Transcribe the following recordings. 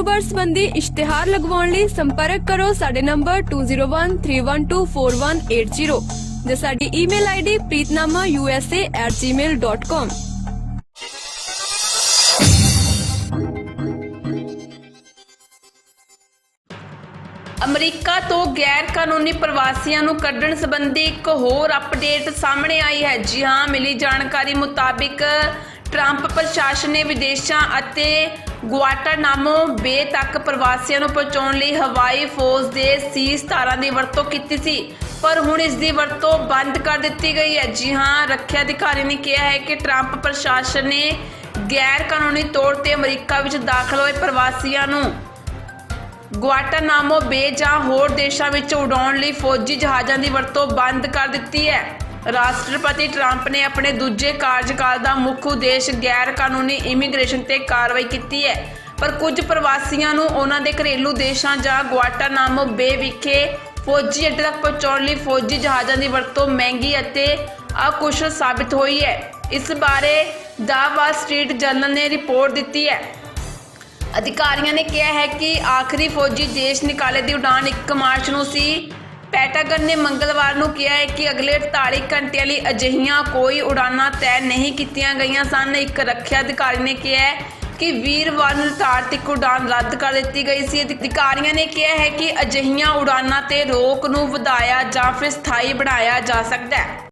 ਕਾਰੋਬਾਰ ਸੰਬੰਧੀ ਇਸ਼ਤਿਹਾਰ ਲਗਵਾਉਣ ਲਈ ਸੰਪਰਕ ਕਰੋ ਸਾਡੇ ਨੰਬਰ 2013124180 ਜਾਂ ਸਾਡੀ ਈਮੇਲ ਆਈਡੀ preetnamausa@gmail.com ਅਮਰੀਕਾ ਤੋਂ ਗੈਰ ਕਾਨੂੰਨੀ ਪ੍ਰਵਾਸੀਆਂ ਨੂੰ ਕੱਢਣ ਸੰਬੰਧੀ ਇੱਕ ਹੋਰ ਅਪਡੇਟ ਸਾਹਮਣੇ ਆਈ ਹੈ। ਜੀ ਹਾਂ, ਮਿਲੀ ਜਾਣਕਾਰੀ ਮੁਤਾਬਿਕ ਟਰੰਪ ਪ੍ਰਸ਼ਾਸਨ ਨੇ ਵਿਦੇਸ਼ਾਂ ਅਤੇ ਗੁਆਟਾਨਾਮੋ ਬੇ ਤੱਕ ਪ੍ਰਵਾਸੀਆਂ ਨੂੰ ਪਹੁੰਚਾਉਣ ਲਈ ਹਵਾਈ ਫੌਜ ਦੇ ਸੀ ਸਤਾਰਾਂ ਦੀ ਵਰਤੋਂ ਕੀਤੀ ਸੀ, ਪਰ ਹੁਣ ਇਸ ਦੀ ਵਰਤੋਂ ਬੰਦ ਕਰ ਦਿੱਤੀ ਗਈ ਹੈ। ਜੀ ਹਾਂ, ਰੱਖਿਆ ਅਧਿਕਾਰੀ ਨੇ ਕਿਹਾ ਹੈ ਕਿ ਟਰੰਪ ਪ੍ਰਸ਼ਾਸਨ ਨੇ ਗੈਰ ਕਾਨੂੰਨੀ ਤੌਰ ਤੇ ਅਮਰੀਕਾ ਵਿੱਚ ਦਾਖਲ ਹੋਏ ਪ੍ਰਵਾਸੀਆਂ ਨੂੰ ਗੁਆਟਾਨਾਮੋ ਬੇ ਜਾਂ ਹੋਰ ਦੇਸ਼ਾਂ ਵਿੱਚ ਉਡਾਉਣ ਲਈ ਫੌਜੀ ਜਹਾਜ਼ਾਂ ਦੀ ਵਰਤੋਂ ਬੰਦ ਕਰ ਦਿੱਤੀ ਹੈ। ਰਾਸ਼ਟਰਪਤੀ ਟਰੰਪ ਨੇ ਆਪਣੇ ਦੂਜੇ ਕਾਰਜਕਾਲ ਦਾ ਮੁੱਖ ਉਦੇਸ਼ ਗੈਰ ਕਾਨੂੰਨੀ ਇਮੀਗ੍ਰੇਸ਼ਨ ਤੇ ਕਾਰਵਾਈ ਕੀਤੀ ਹੈ। ਪਰ ਕੁਝ ਪ੍ਰਵਾਸੀਆਂ ਨੂੰ ਉਹਨਾਂ ਦੇ ਘਰੇਲੂ ਦੇਸ਼ਾਂ ਜਾਂ ਗੁਆਟਾਨਾਮੋ ਬੇ ਵਿਖੇ ਫੌਜੀ ਅੱਡੇ ਤੱਕ ਪਹੁੰਚਾਉਣ ਲਈ ਫੌਜੀ ਜਹਾਜ਼ਾਂ ਦੀ ਵਰਤੋਂ ਮਹਿੰਗੀ ਅਤੇ ਅਕੁਸ਼ਲ ਸਾਬਿਤ ਹੋਈ ਹੈ। ਇਸ ਬਾਰੇ ਦਾ ਵਾਲ ਸਟਰੀਟ ਜਰਨਲ ਨੇ ਰਿਪੋਰਟ ਦਿੱਤੀ ਹੈ। ਅਧਿਕਾਰੀਆਂ ਨੇ ਕਿਹਾ ਹੈ ਕਿ ਆਖਰੀ ਫੌਜੀ ਦੇਸ਼ ਨਿਕਾਲੇ ਦੀ ਉਡਾਨ 1 ਮਾਰਚ ਨੂੰ ਸੀ। ਪੈਟਾਗਨ ਨੇ ਮੰਗਲਵਾਰ ਨੂੰ ਕਿਹਾ ਹੈ ਕਿ ਅਗਲੇ 48 ਘੰਟਿਆਂ ਲਈ ਅਜਿਹੀਆਂ ਕੋਈ ਉਡਾਨਾਂ ਤੈਅ ਨਹੀਂ ਕੀਤੀਆਂ ਗਈਆਂ ਸਨ। ਇੱਕ ਰੱਖਿਆ ਅਧਿਕਾਰੀ ਨੇ ਕਿਹਾ ਹੈ ਕਿ ਵੀਰਵਾਰ ਨੂੰ ਨਿਰਧਾਰਤ ਉਡਾਨ ਰੱਦ ਕਰ ਦਿੱਤੀ ਗਈ ਸੀ। ਅਧਿਕਾਰੀਆਂ ਨੇ ਕਿਹਾ ਹੈ ਕਿ ਅਜਿਹੀਆਂ ਉਡਾਨਾਂ ਤੇ ਰੋਕ ਨੂੰ ਵਧਾਇਆ ਜਾਂ ਫਿਰ ਸਥਾਈ ਬਣਾਇਆ ਜਾ ਸਕਦਾ ਹੈ।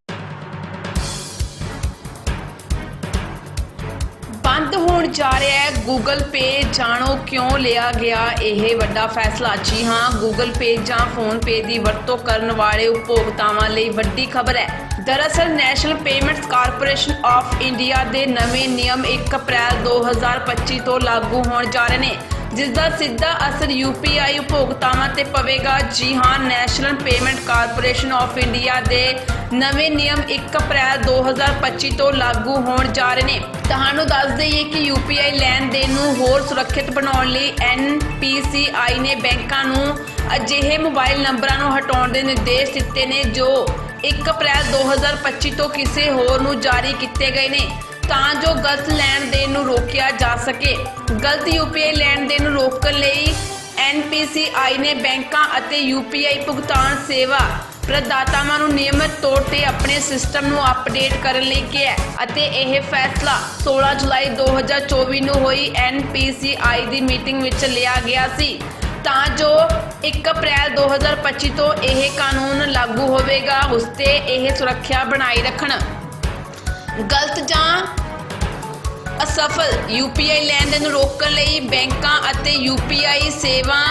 ਹੋਣ ਜਾ ਰਿਹਾ ਹੈ ਗੂਗਲ ਪੇ ਜਾਣੋ ਕਿਉਂ ਲਿਆ ਗਿਆ ਇਹ ਵੱਡਾ ਫੈਸਲਾ? ਜੀ ਹਾਂ ਗੂਗਲ ਪੇ ਜਾਂ ਫੋਨ ਪੇ ਦੀ ਵਰਤੋਂ ਕਰਨ ਵਾਲੇ ਉਪਭੋਗਤਾਵਾਂ ਲਈ ਵੱਡੀ ਖਬਰ ਹੈ। ਦਰਅਸਲ National Payments Corporation of India ਦੇ ਨਵੇਂ ਨਿਯਮ 1 ਅਪ੍ਰੈਲ 2025 ਤੋਂ ਲਾਗੂ ਹੋਣ ਜਾ ਰਹੇ ਨੇ। ਜਿਸ ਦਾ ਸਿੱਧਾ ਅਸਰ UPI ਉਪਭੋਗਤਾਵਾਂ ਤੇ ਪਵੇਗਾ। ਜੀ ਹਾਂ, National Payment Corporation of India ਦੇ ਨਵੇਂ ਨਿਯਮ 1 ਅਪ੍ਰੈਲ 2025 ਤੋਂ ਲਾਗੂ ਹੋਣ ਜਾ ਰਹੇ ਨੇ। ਤੁਹਾਨੂੰ ਦੱਸ ਦਈਏ ਕਿ UPI ਲੈਣ ਦੇਣ ਨੂੰ ਹੋਰ ਸੁਰੱਖਿਅਤ ਬਣਾਉਣ ਲਈ NPCI ਨੇ ਬੈਂਕਾਂ ਨੂੰ ਅਜਿਹੇ ਮੋਬਾਈਲ ਨੰਬਰਾਂ ਨੂੰ ਹਟਾਉਣ ਦੇ ਨਿਰਦੇਸ਼ ਦਿੱਤੇ ਨੇ, ਜੋ 1 ਅਪ੍ਰੈਲ 2025 ਤੋਂ ਕਿਸੇ ਹੋਰ ਨੂੰ ਜਾਰੀ ਕੀਤੇ ਗਏ ਨੇ। ਤਾਂ ਜੋ ਗਲਤ ਲੈਣ ਦੇਣ ਨੂੰ ਰੋਕਿਆ ਜਾ ਸਕੇ। ਗਲਤ UPI ਲੈਣ ਦੇਣ ਨੂੰ ਰੋਕਣ ਲਈ NPCI ਨੇ ਬੈਂਕਾਂ ਅਤੇ UPI ਭੁਗਤਾਨ ਸੇਵਾ ਪ੍ਰਦਾਤਾਵਾਂ ਨੂੰ ਨਿਯਮਿਤ ਤੌਰ ਤੇ ਆਪਣੇ ਸਿਸਟਮ ਨੂੰ ਅਪਡੇਟ ਕਰਨ ਲਈ ਕਿਹਾ ਅਤੇ ਇਹ ਫੈਸਲਾ 16 ਜੁਲਾਈ 2024 ਨੂੰ ਹੋਈ NPCI ਦੀ ਮੀਟਿੰਗ ਵਿੱਚ ਲਿਆ ਗਿਆ ਸੀ। ਤਾਂ ਜੋ 1 ਅਪ੍ਰੈਲ 2025 ਤੋਂ ਇਹ ਕਾਨੂੰਨ ਲਾਗੂ ਹੋਵੇਗਾ, ਉਸ ਤੇ ਇਹ ਸੁਰੱਖਿਆ ਬਣਾਈ ਰੱਖਣ। ਗਲਤ ਜਾਂ ਅਸਫਲ UPI ਲੈਣ ਦੇਣ ਨੂੰ ਰੋਕਣ ਲਈ ਬੈਂਕਾਂ ਅਤੇ UPI ਸੇਵਾ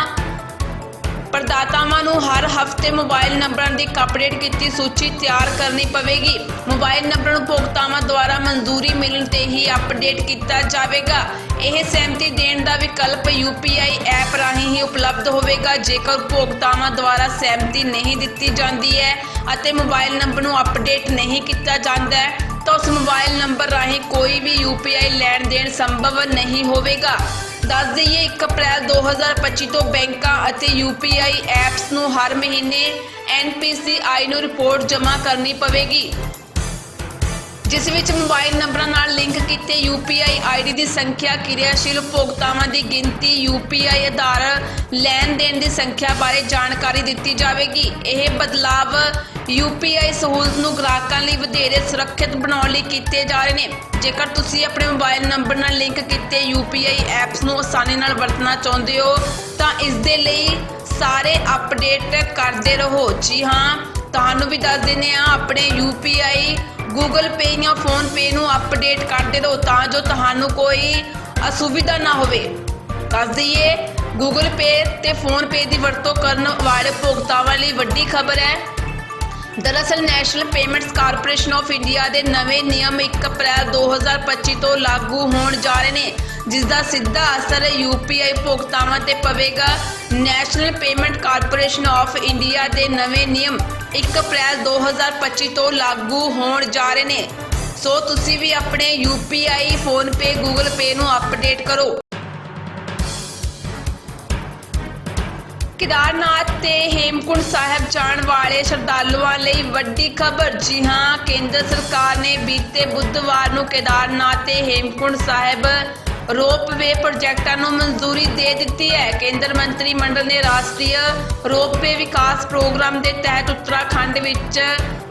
ਪ੍ਰਦਾਤਾਵਾਂ ਨੂੰ ਹਰ ਹਫ਼ਤੇ ਮੋਬਾਈਲ ਨੰਬਰਾਂ ਦੀ ਇੱਕ ਅਪਡੇਟ ਕੀਤੀ ਸੂਚੀ ਤਿਆਰ ਕਰਨੀ ਪਵੇਗੀ। ਮੋਬਾਈਲ ਨੰਬਰ ਨੂੰ ਉਪਭੋਗਤਾਵਾਂ ਦੁਆਰਾ ਮਨਜ਼ੂਰੀ ਮਿਲਣ ਤੇ ਹੀ ਅਪਡੇਟ ਕੀਤਾ ਜਾਵੇਗਾ। ਇਹ ਸਹਿਮਤੀ ਦੇਣ ਦਾ ਵਿਕਲਪ UPI ਐਪ ਰਾਹੀਂ ਹੀ ਉਪਲਬਧ ਹੋਵੇਗਾ। ਜੇਕਰ ਉਪਭੋਗਤਾਵਾਂ ਦੁਆਰਾ ਸਹਿਮਤੀ ਨਹੀਂ ਦਿੱਤੀ ਜਾਂਦੀ ਹੈ ਅਤੇ ਮੋਬਾਈਲ ਨੰਬਰ ਨੂੰ ਅਪਡੇਟ ਨਹੀਂ ਕੀਤਾ ਜਾਂਦਾ ਹੈ ਤਾਂ ਉਸ ਮੋਬਾਈਲ ਨੰਬਰ ਰਾਹੀਂ ਕੋਈ ਵੀ UPI ਲੈਣ ਦੇਣ ਸੰਭਵ ਨਹੀਂ ਹੋਵੇਗਾ। ਦੱਸ ਦਈਏ 1 ਅਪ੍ਰੈਲ 2025 ਤੋਂ ਬੈਂਕਾਂ ਅਤੇ UPI ਐਪਸ ਨੂੰ ਹਰ ਮਹੀਨੇ NPCI ਨੂੰ ਰਿਪੋਰਟ ਜਮ੍ਹਾਂ ਕਰਨੀ ਪਵੇਗੀ। ਜਿਸ ਵਿੱਚ ਮੋਬਾਈਲ ਨੰਬਰਾਂ ਨਾਲ ਲਿੰਕ ਕੀਤੇ UPI ID ਦੀ ਸੰਖਿਆ, ਕਿਰਿਆਸ਼ੀਲ ਉਪਭੋਗਤਾਵਾਂ ਦੀ ਗਿਣਤੀ UPI ਆਧਾਰ ਲੈਣ ਦੇਣ ਦੀ ਸੰਖਿਆ ਬਾਰੇ ਜਾਣਕਾਰੀ ਦਿੱਤੀ ਜਾਵੇਗੀ। ਇਹ ਬਦਲਾਵ UPI ਸਹੂਲਤ ਨੂੰ ਗ੍ਰਾਹਕਾਂ ਲਈ ਵਧੇਰੇ ਸੁਰੱਖਿਅਤ ਬਣਾਉਣ ਲਈ ਕੀਤੇ ਜਾ ਰਹੇ ਨੇ। ਜੇਕਰ ਤੁਸੀਂ ਆਪਣੇ ਮੋਬਾਈਲ ਨੰਬਰ ਨਾਲ ਲਿੰਕ ਕੀਤੇ UPI ਐਪਸ ਨੂੰ ਆਸਾਨੀ ਨਾਲ ਵਰਤਣਾ ਚਾਹੁੰਦੇ ਹੋ, ਤਾਂ ਇਸ ਦੇ ਲਈ ਸਾਰੇ ਅਪਡੇਟ ਕਰਦੇ ਰਹੋ। ਜੀ ਹਾਂ, ਤੁਹਾਨੂੰ ਵੀ ਦੱਸ ਦਿੰਦੇ ਆ ਆਪਣੇ UPI ਗੂਗਲ ਪੇ ਜਾਂ ਫੋਨ ਪੇ ਨੂੰ ਅਪਡੇਟ ਕਰਦੇ ਰਹੋ, ਤਾਂ ਜੋ ਤੁਹਾਨੂੰ ਕੋਈ ਅਸੁਵਿਧਾ ਨਾ ਹੋਵੇ। ਦੱਸ ਦਈਏ, ਗੂਗਲ ਪੇ ਤੇ Phone Pay ਦੀ ਵਰਤੋਂ ਕਰਨ ਵਾਲੇ ਭੁਗਤਾਵਾਂ ਲਈ ਵੱਡੀ ਖਬਰ ਹੈ। ਦਰਅਸਲ National Payments Corporation of India ਦੇ ਨਵੇਂ ਨਿਯਮ 1 ਅਪ੍ਰੈਲ 2025 ਤੋਂ ਲਾਗੂ ਹੋਣ ਜਾ ਰਹੇ ਨੇ ਜਿਸ ਦਾ ਸਿੱਧਾ ਅਸਰ UPI ਭੁਗਤਾਵਾਂ ਤੇ ਪਵੇਗਾ। National Payment Corporation of India ਦੇ ਨਵੇਂ ਨਿਯਮ 1 ਅਪ੍ਰੈਲ 2025 ਤੋਂ ਲਾਗੂ ਹੋਣ ਜਾ ਰਹੇ ਨੇ। ਸੋ ਤੁਸੀਂ ਵੀ ਆਪਣੇ UPI PhonePe ਗੂਗਲ ਪੇ ਨੂੰ ਅਪਡੇਟ ਕਰੋ। ਕੇਦਾਰਨਾਥ ਤੇ ਹੇਮਕੁੰਡ ਸਾਹਿਬ ਜਾਣ ਵਾਲੇ ਸ਼ਰਧਾਲੂਆਂ ਲਈ ਵੱਡੀ ਖਬਰ ਜੀ ਹਾਂ ਕੇਂਦਰ ਸਰਕਾਰ ਨੇ ਬੀਤੇ ਬੁੱਧਵਾਰ ਨੂੰ ਕੇਦਾਰਨਾਥ ਤੇ ਹੇਮਕੁੰਡ ਸਾਹਿਬ ਰੋਪਵੇ ਪ੍ਰੋਜੈਕਟਾਂ ਨੂੰ ਮਨਜ਼ੂਰੀ ਦੇ ਦਿੱਤੀ ਹੈ ਕੇਂਦਰ ਮੰਤਰੀ ਮੰਡਲ ਨੇ ਰਾਸ਼ਟਰੀ ਰੋਪਵੇ ਵਿਕਾਸ ਪ੍ਰੋਗਰਾਮ ਦੇ ਤਹਿਤ ਉੱਤਰਾਖੰਡ ਵਿੱਚ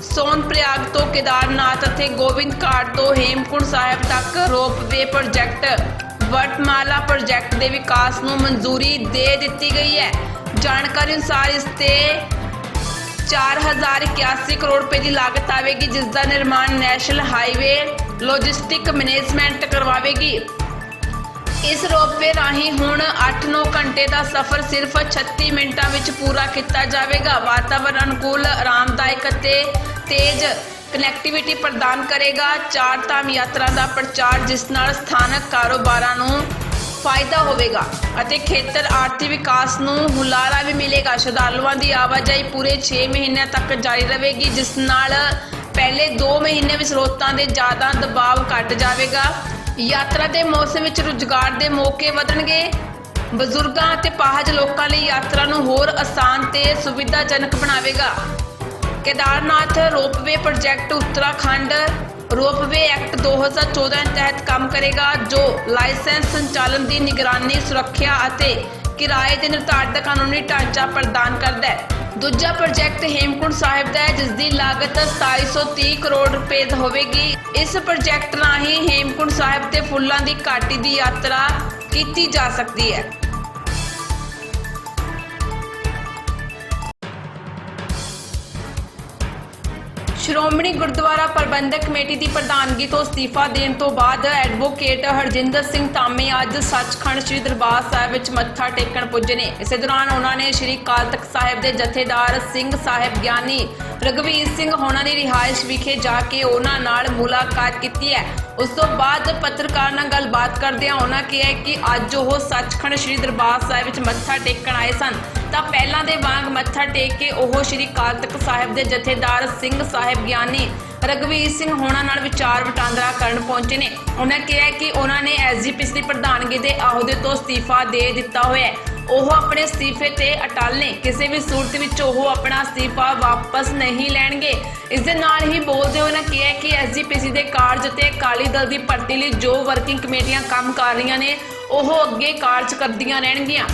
ਸੋਨਪ੍ਰਯਾਗ ਤੋਂ ਕੇਦਾਰਨਾਥ ਅਤੇ ਗੋਬਿੰਦ ਘਾਟ ਤੋਂ ਹੇਮਕੁੰਡ ਸਾਹਿਬ ਤੱਕ ਰੋਪਵੇ ਪ੍ਰੋਜੈਕਟ ਵਟਮਾਲਾ ਪ੍ਰੋਜੈਕਟ ਦੇ ਵਿਕਾਸ ਨੂੰ ਮਨਜ਼ੂਰੀ ਦੇ ਦਿੱਤੀ ਗਈ ਹੈ ਜਾਣਕਾਰੀ ਅਨੁਸਾਰ ਇਸ ਤੇ 4081 ਕਰੋੜ ਰੁਪਏ ਦੀ ਲਾਗਤ ਆਵੇਗੀ, ਜਿਸ ਦਾ ਨਿਰਮਾਣ ਨੈਸ਼ਨਲ ਹਾਈਵੇ ਲੌਜਿਸਟਿਕ ਮੈਨੇਜਮੈਂਟ ਕਰਵਾਵੇਗੀ। ਇਸ ਰੋਪਵੇ ਰਾਹੀਂ ਹੁਣ 8-9 ਘੰਟੇ ਦਾ ਸਫ਼ਰ ਸਿਰਫ 36 ਮਿੰਟਾਂ ਵਿੱਚ ਪੂਰਾ ਕੀਤਾ ਜਾਵੇਗਾ। ਵਾਤਾਵਰਣ ਅਨੁਕੂਲ, ਆਰਾਮਦਾਇਕ ਅਤੇ ਤੇਜ਼ ਕਨੈਕਟੀਵਿਟੀ ਪ੍ਰਦਾਨ ਕਰੇਗਾ। ਚਾਰ ਧਾਮ ਯਾਤਰਾ ਦਾ ਪ੍ਰਚਾਰ, ਜਿਸ ਨਾਲ ਸਥਾਨਕ ਕਾਰੋਬਾਰਾਂ ਨੂੰ ਫਾਇਦਾ ਹੋਵੇਗਾ ਅਤੇ ਖੇਤਰ ਆਰਥਿਕ ਵਿਕਾਸ ਨੂੰ ਹੁਲਾਰਾ ਵੀ ਮਿਲੇਗਾ। ਸ਼ਰਧਾਲੂਆਂ ਦੀ ਆਵਾਜਾਈ ਪੂਰੇ 6 ਮਹੀਨਿਆਂ ਤੱਕ ਜਾਰੀ ਰਹੇਗੀ, ਜਿਸ ਨਾਲ ਪਹਿਲੇ 2 ਮਹੀਨੇ ਵਿੱਚ ਰੋਤਾਂ ਦੇ ਜ਼ਿਆਦਾ ਦਬਾਅ ਘਟ ਜਾਵੇਗਾ। ਯਾਤਰਾ ਦੇ ਮੌਸਮ ਵਿੱਚ ਰੁਜ਼ਗਾਰ ਦੇ ਮੌਕੇ ਵਧਣਗੇ। ਬਜ਼ੁਰਗਾਂ ਅਤੇ ਪਾਹਜ ਲੋਕਾਂ ਲਈ ਯਾਤਰਾ ਨੂੰ ਹੋਰ ਆਸਾਨ ਤੇ ਸੁਵਿਧਾਜਨਕ ਬਣਾਵੇਗਾ। Kedarnath ropeway project Uttarakhand ropeway act 2014 ਤਹਿਤ ਕੰਮ ਕਰੇਗਾ, ਜੋ ਲਾਇਸੈਂਸ ਸੰਚਾਲਨ ਦੀ ਨਿਗਰਾਨੀ, ਸੁਰੱਖਿਆ ਅਤੇ ਕਿਰਾਏ ਦੇ ਨਿਰਧਾਰਿਤ ਕਾਨੂੰਨੀ ਢਾਂਚਾ ਪ੍ਰਦਾਨ ਕਰਦਾ ਹੈ। ਦੂਜਾ ਪ੍ਰੋਜੈਕਟ ਹੇਮਕੁੰਡ ਸਾਹਿਬ ਦਾ ਹੈ ਜਿਸ ਦੀ ਲਾਗਤ 2730 ਕਰੋੜ ਰੁਪਏ ਹੋਵੇਗੀ। ਇਸ ਪ੍ਰੋਜੈਕਟ ਰਾਹੀਂ ਹੇਮਕੁੰਡ ਸਾਹਿਬ ਤੇ ਫੁੱਲਾਂ ਦੀ ਘਾਟੀ ਦੀ ਯਾਤਰਾ ਕੀਤੀ ਜਾ ਸਕਦੀ ਹੈ। ਸ਼੍ਰੋਮਣੀ ਗੁਰਦੁਆਰਾ ਪ੍ਰਬੰਧਕ ਕਮੇਟੀ ਦੀ ਪ੍ਰਧਾਨਗੀ ਤੋਂ ਅਸਤੀਫਾ ਦੇਣ ਤੋਂ ਬਾਅਦ ਐਡਵੋਕੇਟ ਹਰਜਿੰਦਰ ਸਿੰਘ ਧਾਮੀ ਅੱਜ ਸੱਚਖੰਡ ਸ੍ਰੀ ਦਰਬਾਰ ਸਾਹਿਬ ਵਿੱਚ ਮੱਥਾ ਟੇਕਣ ਪੁੱਜੇ ਨੇ। ਇਸੇ ਦੌਰਾਨ ਉਹਨਾਂ ਨੇ ਸ੍ਰੀ ਅਕਾਲ ਤਖਤ ਸਾਹਿਬ ਦੇ ਜਥੇਦਾਰ ਸਿੰਘ ਸਾਹਿਬ ਗਿਆਨੀ ਰਗਵੀਰ ਸਿੰਘ ਹੋਣਾ ਦੀ ਰਿਹਾਇਸ਼ ਵਿਖੇ ਜਾ ਕੇ ਉਹਨਾਂ ਨਾਲ ਮੁਲਾਕਾਤ ਕੀਤੀ ਹੈ। ਉਸ ਤੋਂ ਬਾਅਦ ਪੱਤਰਕਾਰ ਨਾਲ ਗੱਲਬਾਤ ਕਰਦਿਆਂ ਉਹਨਾਂ ਕਿਹਾ ਕਿ ਅੱਜ ਉਹ ਸੱਚਖੰਡ ਸ੍ਰੀ ਦਰਬਾਰ ਸਾਹਿਬ ਵਿੱਚ ਮੱਥਾ ਟੇਕਣ ਆਏ ਸਨ। ਤਾਂ ਪਹਿਲਾਂ ਦੇ ਵਾਂਗ ਮੱਥਾ ਟੇਕ ਕੇ ਉਹ ਸ੍ਰੀ ਅਕਾਲ ਤਖਤ ਸਾਹਿਬ ਦੇ ਜਥੇਦਾਰ ਸਿੰਘ ਸਾਹਿਬ ਗਿਆਨੀ ਰਗਵੀਰ ਸਿੰਘ ਹੋਣਾ ਨਾਲ ਵਿਚਾਰ ਵਟਾਂਦਰਾ ਕਰਨ ਪਹੁੰਚੇ ਨੇ। ਉਹਨਾਂ ਕਿਹਾ ਕਿ ਉਹਨਾਂ ਨੇ ਐਸਜੀਪੀਸੀ ਦੀ ਪ੍ਰਧਾਨਗੀ ਦੇ ਅਹੁਦੇ ਤੋਂ ਅਸਤੀਫਾ ਦੇ ਦਿੱਤਾ ਹੋਇਆ ਹੈ। ਉਹ ਆਪਣੇ ਅਸਤੀਫੇ ਤੇ ਅਟਲ ਨੇ। ਕਿਸੇ ਵੀ ਸੂਰਤ ਵਿੱਚ ਉਹ ਆਪਣਾ ਅਸਤੀਫਾ ਵਾਪਸ ਨਹੀਂ ਲੈਣਗੇ। ਇਸ ਦੇ ਨਾਲ ਹੀ ਬੋਲਦੇ ਹੋਏ ਉਹਨਾਂ ਕਿਹਾ ਕਿ ਐਸਜੀਪੀਸੀ ਦੇ ਕਾਰਜ ਅਤੇ ਅਕਾਲੀ ਦਲ ਦੀ ਭਰਤੀ ਲਈ ਜੋ ਵਰਕਿੰਗ ਕਮੇਟੀਆਂ ਕੰਮ ਕਰ ਰਹੀਆਂ ਨੇ, ਉਹ ਅੱਗੇ ਕਾਰਜ ਕਰਦੀਆਂ ਰਹਿਣਗੀਆਂ।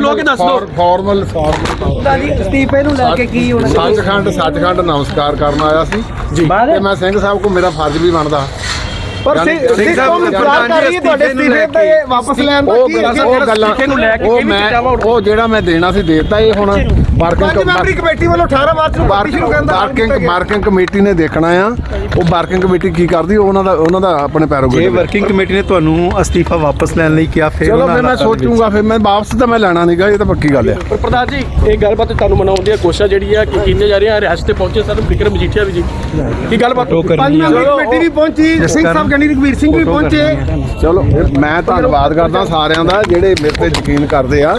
ਲੋਕ ਦੱਸ ਦਿਓ ਫਾਰਮਲ ਫਾਰਮਲ ਜੀ ਅਸਤੀਫੇ ਨੂੰ ਲੈ ਕੇ ਕੀ ਹੋਣਾ। ਸੱਚਖੰਡ ਸੱਚਖੰਡ ਨਮਸਕਾਰ ਕਰਨ ਆਇਆ ਸੀ। ਜੀ ਤੇ ਮੈਂ ਸਿੰਘ ਸਾਹਿਬ ਕੋ ਮੇਰਾ ਫਰਜ਼ ਵੀ ਬਣਦਾ। ਪਰ ਸਾਹਿਬ ਨੂੰ ਇਤਰਾਜ਼ ਕਰ ਰਹੀ ਹੈ ਤੁਹਾਡੇ ਅਸਤੀਫੇ ਤੇ ਵਾਪਸ ਲੈਣ ਦਾ ਕੀ ਗੱਲਾਂ ਉਹ ਗੱਲਾਂ ਨੂੰ ਲੈ ਕੇ ਕਿਵੇਂ ਚਿੱਠਾ ਉਹ ਜਿਹੜਾ ਮੈਂ ਦੇਣਾ ਸੀ ਦੇਤਾ ਇਹ ਹੁਣ ਮੈਂਬਰੀ ਵਰਕਿੰਗ ਕਮੇਟੀ ਵੱਲੋਂ 18 ਮਾਰਚ ਨੂੰ ਪਾਰਟੀ ਸ਼ੁਰੂ ਕਰਨ ਦਾ ਗਿਆ। ਵਰਕਿੰਗ ਕਮੇਟੀ ਨੇ ਦੇਖਣਾ ਆ। ਉਹ ਵਰਕਿੰਗ ਕਮੇਟੀ ਕੀ ਕਰਦੀ ਉਹ ਉਹਨਾਂ ਦਾ ਉਹਨਾਂ ਦਾ ਆਪਣੇ ਜੇ ਪੈਰੋਗੇ ਵਰਕਿੰਗ ਕਮੇਟੀ ਨੇ ਤੁਹਾਨੂੰ ਅਸਤੀਫਾ ਵਾਪਸ ਲੈਣ ਲਈ ਕਿਹਾ ਫਿਰ ਚਲੋ ਫਿਰ ਮੈਂ ਸੋਚੂਗਾ ਫਿਰ ਮੈਂ ਵਾਪਸ ਤਾਂ ਮੈਂ ਲੈਣਾ ਨਹੀਂਗਾ ਇਹ ਤਾਂ ਪੱਕੀ ਗੱਲ ਆ। ਪਰ ਪ੍ਰਧਾਨ ਜੀ ਇਹ ਗੱਲਬਾਤ ਤੁਹਾਨੂੰ ਮਨਾਉਣ ਦੀ ਕੋਸ਼ਿਸ਼ ਜਿਹੜੀ ਹੈ ਕਿ ਕੀਤੀਆਂ ਜਾ ਰਹੀਆਂ ਰਿਹਾਸਤ ਤੇ ਪਹੁੰਚੇ ਸਰ ਵਿਕਰਮ ਮਜੀਠੀਆ ਵੀ ਜੀ। ਕੀ ਗੱਲਬਾਤ? ਉਹ ਕਰਨੀ ਪੰਜ ਹੈ। ਮੈਂਬਰੀ ਕਮੇਟੀ ਵੀ ਪਹੁੰਚੀ ਸਿੰਘ ਸਾਹਿਬ ਗਣੀ ਰਘਵੀਰ ਸਿੰਘ ਵੀ ਪਹੁੰਚੇ। ਚਲੋ ਮੈਂ ਧੰਨਵਾਦ ਕਰਦਾ ਸਾਰਿਆਂ ਦਾ ਜਿਹੜੇ ਮੇਰੇ ਤੇ ਯਕੀਨ ਕਰਦੇ ਆ।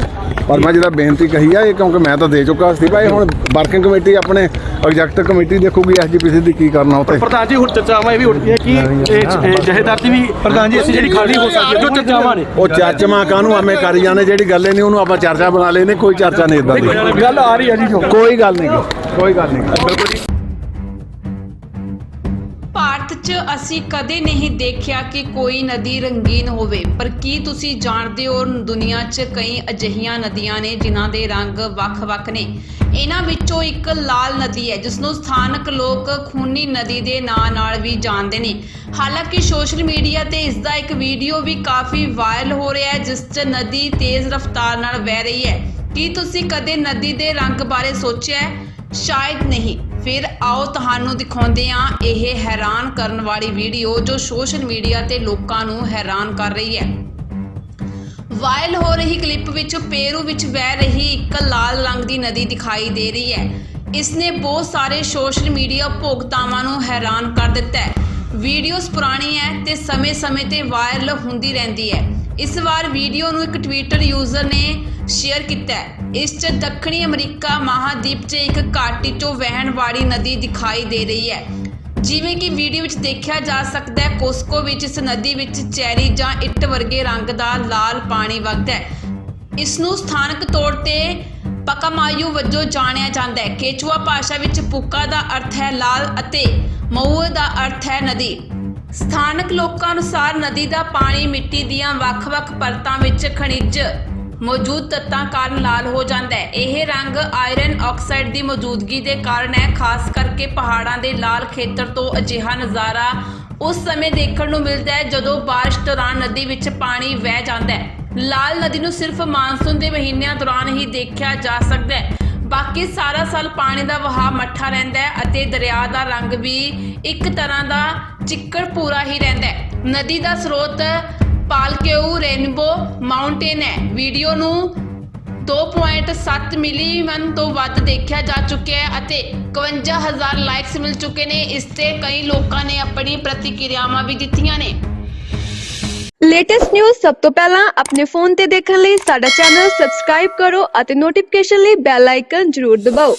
ਪਰ ਮੈਂ ਜਿਹੜਾ ਬੇਨਤੀ ਕਹੀ ਆ ਇਹ ਕਿਉਂਕਿ ਮੈਂ ਤਾਂ ਦੇ ਚੁੱਕਾ ਸੀ ਭਾਈ ਹੁਣ ਵਰਕਿੰਗ ਕਮੇਟੀ ਆਪਣੇ ਐਗਜ਼ੈਕਟਿਵ ਕਮੇਟੀ ਦੇਖੂਗੀ ਐਸਜੀਪੀਸੀ ਦੀ ਕੀ ਕਰਨਾ ਉੱਤੇ ਪ੍ਰਧਾਨ ਜੀ ਹੁਣ ਚਰਚਾਵਾਂ ਇਹ ਵੀ ਉੱਠਦੀਆਂ ਕਿ ਇਹ ਇਹ ਜਹੇਦਾਰ ਦੀ ਵੀ ਪ੍ਰਧਾਨ ਜੀ ਅਸੀਂ ਜਿਹੜੀ ਖਾਲੀ ਹੋ ਸਕਦੀ ਹੈ ਜੋ ਚਰਚਾਵਾਂ ਨੇ। ਉਹ ਚਾਚਮਾ ਕਾਹਨੂੰ ਆਵੇਂ ਕਰੀ ਜਾਂਦੇ ਜਿਹੜੀ ਗੱਲ ਨਹੀਂ ਉਹਨੂੰ ਆਪਾਂ ਚਰਚਾ ਬਣਾ ਲੈਨੇ ਕੋਈ ਚਰਚਾ ਨਹੀਂ ਇਦਾਂ ਦੀ। ਗੱਲ ਆ ਰਹੀ ਹੈ ਜੀ ਜੋ। ਕੋਈ ਗੱਲ ਨਹੀਂ ਕੋਈ ਗੱਲ ਨਹੀਂ। ਭਾਰਤ 'ਚ ਅਸੀਂ ਕਦੇ ਨਹੀਂ ਦੇਖਿਆ ਕਿ ਕੋਈ ਨਦੀ ਰੰਗੀਨ ਹੋਵੇ। ਪਰ ਕੀ ਤੁਸੀਂ ਜਾਣਦੇ ਹੋ ਦੁਨੀਆ 'ਚ ਕਈ ਅਜਿਹੀਆਂ ਨਦੀਆਂ ਨੇ ਜਿਨ੍ਹਾਂ ਦੇ ਰੰਗ ਵੱਖ-ਵੱਖ ਨੇ? ਇਹਨਾਂ ਵਿੱਚੋਂ ਇੱਕ ਲਾਲ ਨਦੀ ਹੈ ਜਿਸ ਨੂੰ ਸਥਾਨਕ ਲੋਕ ਖੂਨੀ ਨਦੀ ਦੇ ਨਾਂ ਨਾਲ ਵੀ ਜਾਣਦੇ ਨੇ। ਹਾਲਾਂਕਿ ਸੋਸ਼ਲ ਮੀਡੀਆ ਤੇ ਇਸ ਦਾ ਇੱਕ ਵੀਡੀਓ ਵੀ ਕਾਫੀ ਵਾਇਰਲ ਹੋ ਰਿਹਾ ਹੈ, ਜਿਸ 'ਚ ਨਦੀ ਤੇਜ਼ ਰਫ਼ਤਾਰ ਨਾਲ ਵਹਿ ਰਹੀ ਹੈ। ਕੀ ਤੁਸੀਂ ਕਦੇ ਨਦੀ ਦੇ ਰੰਗ ਬਾਰੇ ਸੋਚਿਆ ਹੈ? ਸ਼ਾਇਦ ਨਹੀਂ। ਫਿਰ ਆਓ ਤੁਹਾਨੂੰ ਦਿਖਾਉਂਦੇ ਹਾਂ ਇਹ ਹੈਰਾਨ ਕਰਨ ਵਾਲੀ ਵੀਡੀਓ ਜੋ ਸੋਸ਼ਲ ਮੀਡੀਆ ਤੇ ਲੋਕਾਂ ਨੂੰ ਹੈਰਾਨ ਕਰ ਰਹੀ ਹੈ। ਵਾਇਰਲ ਹੋ ਰਹੀ ਕਲਿੱਪ ਵਿੱਚ ਪੇਰੂ ਵਿੱਚ ਵਹਿ ਰਹੀ ਇੱਕ ਲਾਲ ਰੰਗ ਦੀ ਨਦੀ ਦਿਖਾਈ ਦੇ ਰਹੀ ਹੈ। ਇਸ ਨੇ ਬਹੁਤ ਸਾਰੇ ਸੋਸ਼ਲ ਮੀਡੀਆ ਭੋਗਤਾਵਾਂ ਨੂੰ ਹੈਰਾਨ ਕਰ ਦਿੱਤਾ ਹੈ। ਵੀਡੀਓਜ਼ ਪੁਰਾਣੀ ਹੈ ਤੇ ਸਮੇਂ-ਸਮੇਂ ਤੇ ਵਾਇਰਲ ਹੁੰਦੀ ਰਹਿੰਦੀ ਹੈ। ਇਸ ਵਾਰ ਵੀਡੀਓ ਨੂੰ ਇੱਕ ਟਵਿੱਟਰ ਯੂਜ਼ਰ ਨੇ ਸ਼ੇਅਰ ਕੀਤਾ ਹੈ। ਇਸ 'ਚ ਦੱਖਣੀ ਅਮਰੀਕਾ ਮਹਾਦੀਪ 'ਚ ਇੱਕ ਘਾਟੀ 'ਚੋਂ ਵਹਿਣ ਵਾਲੀ ਨਦੀ ਦਿਖਾਈ ਦੇ ਰਹੀ ਹੈ। ਜਿਵੇਂ ਕਿ ਵੀਡੀਓ ਵਿੱਚ ਦੇਖਿਆ ਜਾ ਸਕਦਾ ਹੈ, ਕੋਸਕੋ ਵਿੱਚ ਇਸ ਨਦੀ ਵਿੱਚ ਚੈਰੀ ਜਾਂ ਇੱਟ ਵਰਗੇ ਰੰਗ ਦਾ ਲਾਲ ਪਾਣੀ ਵਗਦਾ ਹੈ। ਇਸ ਨੂੰ ਸਥਾਨਕ ਤੌਰ ਤੇ ਪਕਾਮਾਯੂ ਵਜੋਂ ਜਾਣਿਆ ਜਾਂਦਾ ਹੈ। ਕੇਚੂਆ ਭਾਸ਼ਾ ਵਿੱਚ ਪੁੱਕਾ ਦਾ ਅਰਥ ਹੈ ਲਾਲ ਅਤੇ ਮਊ ਦਾ ਅਰਥ ਹੈ ਨਦੀ। ਸਥਾਨਕ ਲੋਕਾਂ ਅਨੁਸਾਰ ਨਦੀ ਦਾ ਪਾਣੀ ਮਿੱਟੀ ਦੀਆਂ ਵੱਖ-ਵੱਖ ਪਰਤਾਂ ਵਿੱਚ ਖਣਿਜ ਮੌਜੂਦ ਤੱਤਾਂ ਕਾਰਨ ਲਾਲ ਹੋ ਜਾਂਦਾ ਹੈ। ਇਹ ਰੰਗ ਆਇਰਨ ਆਕਸਾਈਡ ਦੀ ਮੌਜੂਦਗੀ ਦੇ ਕਾਰਨ ਹੈ। ਖਾਸ ਕਰਕੇ ਪਹਾੜਾਂ ਦੇ ਲਾਲ ਖੇਤਰ ਤੋਂ ਅਜਿਹਾ ਨਜ਼ਾਰਾ ਉਸ ਸਮੇਂ ਦੇਖਣ ਨੂੰ ਮਿਲਦਾ ਹੈ ਜਦੋਂ ਬਾਰਿਸ਼ ਦੌਰਾਨ ਨਦੀ ਵਿੱਚ ਪਾਣੀ ਵਹਿ ਜਾਂਦਾ ਹੈ। ਲਾਲ ਨਦੀ ਨੂੰ ਸਿਰਫ ਮਾਨਸੂਨ ਦੇ ਮਹੀਨਿਆਂ ਦੌਰਾਨ ਹੀ ਦੇਖਿਆ ਜਾ ਸਕਦਾ ਹੈ। ਬਾਕੀ ਸਾਰਾ ਸਾਲ ਪਾਣੀ ਦਾ ਵਹਾਅ ਮੱਠਾ ਰਹਿੰਦਾ ਹੈ ਅਤੇ ਦਰਿਆ ਦਾ ਰੰਗ ਵੀ ਇੱਕ ਤਰ੍ਹਾਂ ਦਾ ਚਿੱਕੜ ਪੂਰਾ ਹੀ ਰਹਿੰਦਾ ਹੈ। ਨਦੀ ਦਾ ਸਰੋਤ ਪਾਲਕੇਊ ਰੇਨਬੋ ਮਾਊਂਟੇਨ ਹੈ। ਵੀਡੀਓ ਨੂੰ 2.7 ਮਿਲੀਅਨ ਤੋਂ ਵੱਧ ਦੇਖਿਆ ਜਾ ਚੁੱਕਿਆ ਹੈ ਅਤੇ 51000 ਲਾਈਕਸ ਮਿਲ ਚੁੱਕੇ ਨੇ। ਇਸ ਤੇ ਕਈ ਲੋਕਾਂ ਨੇ ਆਪਣੀ ਪ੍ਰਤੀਕਿਰਿਆਵਾਂ ਵੀ ਦਿੱਤੀਆਂ ਨੇ। ਲੇਟੈਸਟ ਨਿਊਜ਼ ਸਭ ਤੋਂ ਪਹਿਲਾਂ ਆਪਣੇ ਫੋਨ ਤੇ ਦੇਖਣ ਲਈ ਸਾਡਾ ਚੈਨਲ ਸਬਸਕ੍ਰਾਈਬ ਕਰੋ ਅਤੇ ਨੋਟੀਫਿਕੇਸ਼ਨ ਲਈ ਬੈਲ ਆਈਕਨ ਜ਼ਰੂਰ ਦਬਾਓ।